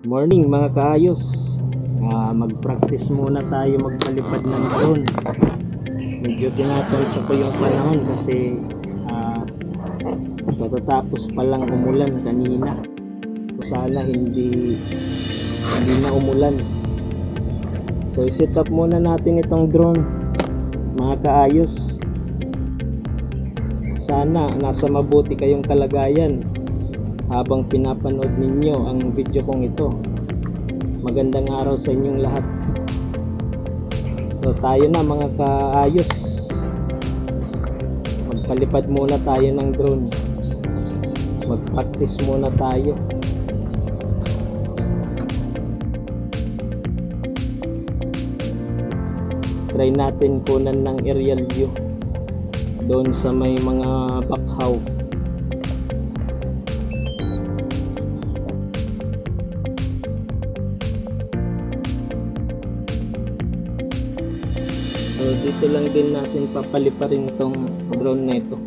Morning mga kaayos. Ah, mag-practice muna tayo magpalipad ng drone. Medyo tinatansya ko yung panahon kasi ah, katatapos pa lang umulan kanina. Sana hindi hindi na umulan. So i-set up muna natin itong drone mga kaayos. Sana nasa mabuti kayong kalagayan habang pinapanood ninyo ang video kong ito. Magandang araw sa inyong lahat. So tayo na mga kaayos. Magpalipad muna tayo ng drone. Mag-practice muna tayo. Try natin kunan ng aerial view doon sa may mga bakhaw. So dito lang din natin papaliparin itong drone na ito.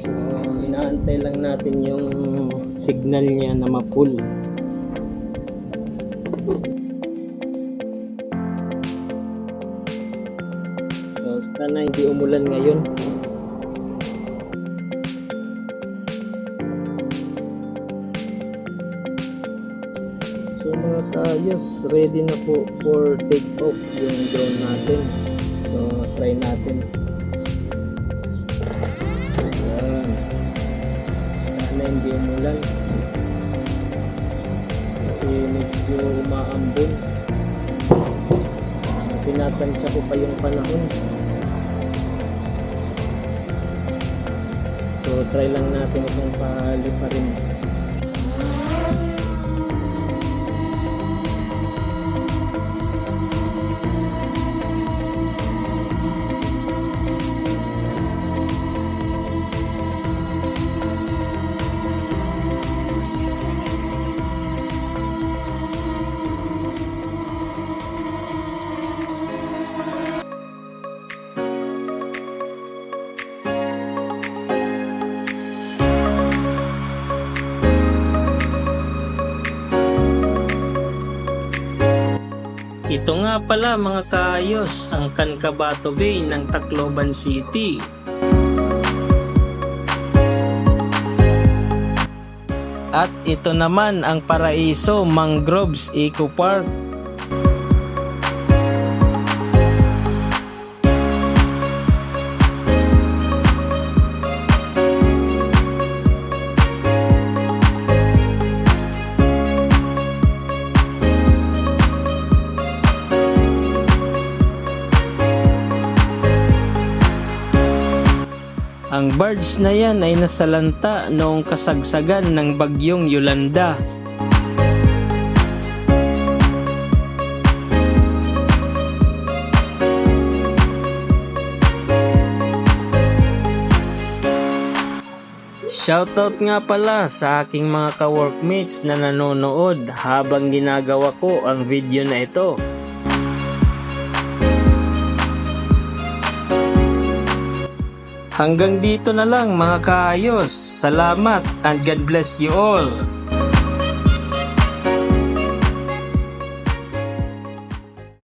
So inaantay lang natin yung signal niya na ma-full. So sana hindi umulan ngayon. So mga tayos, ready na po for take off yung drone natin. So try natin. Ayan. Sana hindi umulan. Kasi medyo umaambon. Tinatansya ko pa yung panahon. So try lang natin itong paliparin. Ito nga pala mga kaayos, ang Cancabato Bay ng Tacloban City. At ito naman ang Paraiso Mangroves Eco Park. Ang barge na yan ay nasalanta noong kasagsagan ng bagyong Yolanda. Shoutout nga pala sa aking mga ka-workmates na nanonood habang ginagawa ko ang video na ito. Hanggang dito na lang mga kaayos. Salamat and God bless you all.